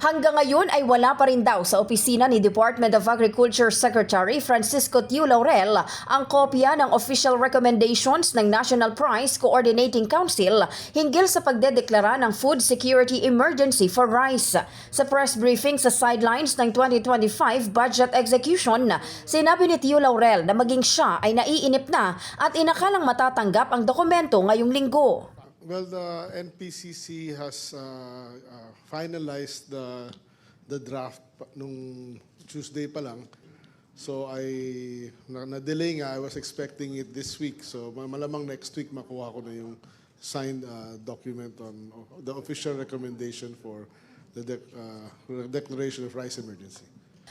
Hanggang ngayon ay wala pa rin daw sa opisina ni Department of Agriculture Secretary Francisco Tiu Laurel ang kopya ng official recommendations ng National Price Coordinating Council hinggil sa pagdedeklara ng food security emergency for rice. Sa press briefing sa sidelines ng 2025 budget execution, sinabi ni Tiu Laurel na maging siya ay naiinip na at inakalang matatanggap ang dokumento ngayong linggo. Well, the NPCC has uh, uh, finalized the the draft nung Tuesday pa lang. So I na, na-delay nga, I was expecting it this week. So ma- malamang next week makuha ko na yung signed uh, document on the official recommendation for the dec- uh, declaration of rice emergency.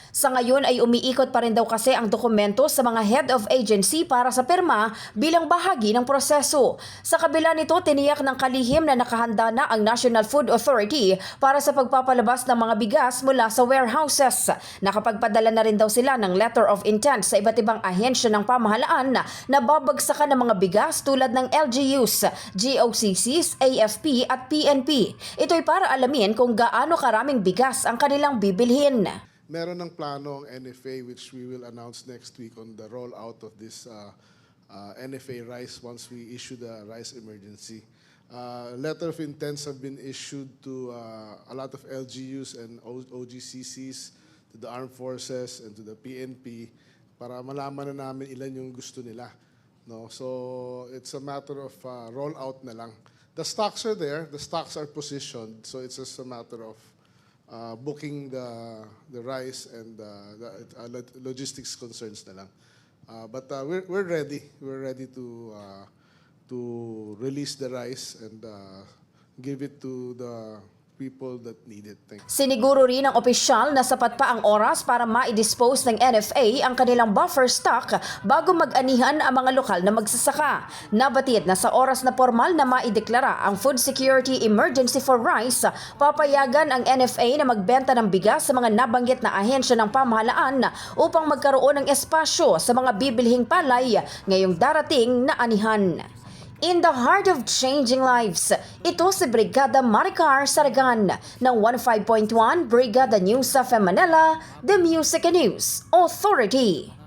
Sa ngayon ay umiikot pa rin daw kasi ang dokumento sa mga head of agency para sa perma bilang bahagi ng proseso. Sa kabila nito, tiniyak ng kalihim na nakahanda na ang National Food Authority para sa pagpapalabas ng mga bigas mula sa warehouses. Nakapagpadala na rin daw sila ng letter of intent sa iba't ibang ahensya ng pamahalaan na babagsakan ng mga bigas tulad ng LGUs, GOCCs, AFP at PNP. Ito'y para alamin kung gaano karaming bigas ang kanilang bibilhin. Meron ng plano ang NFA which we will announce next week on the rollout of this uh, uh, NFA rice once we issue the rice emergency. Uh, letter of intents have been issued to uh, a lot of LGUs and O- OGCCs, to the armed forces and to the PNP para malaman na namin ilan yung gusto nila. No? So it's a matter of uh, rollout na lang. The stocks are there, the stocks are positioned, so it's just a matter of uh, booking the the rice and uh, the uh, log- logistics concerns na lang. Uh, but uh, we're we're ready. We're ready to uh, to release the rice and uh, give it to the people that need it. Thank you. Siniguro rin ng opisyal na sapat pa ang oras para ma-dispose ng NFA ang kanilang buffer stock bago mag-anihan ang mga lokal na magsasaka. Nabatid na sa oras na formal na maideklara ang food security emergency for rice, papayagan ang NFA na magbenta ng bigas sa mga nabanggit na ahensya ng pamahalaan upang magkaroon ng espasyo sa mga bibilhing palay ngayong darating na anihan. In the heart of changing lives, ito si Brigada Maricar Saragan ng 15.1 Brigada News sa Manila, The Music News Authority.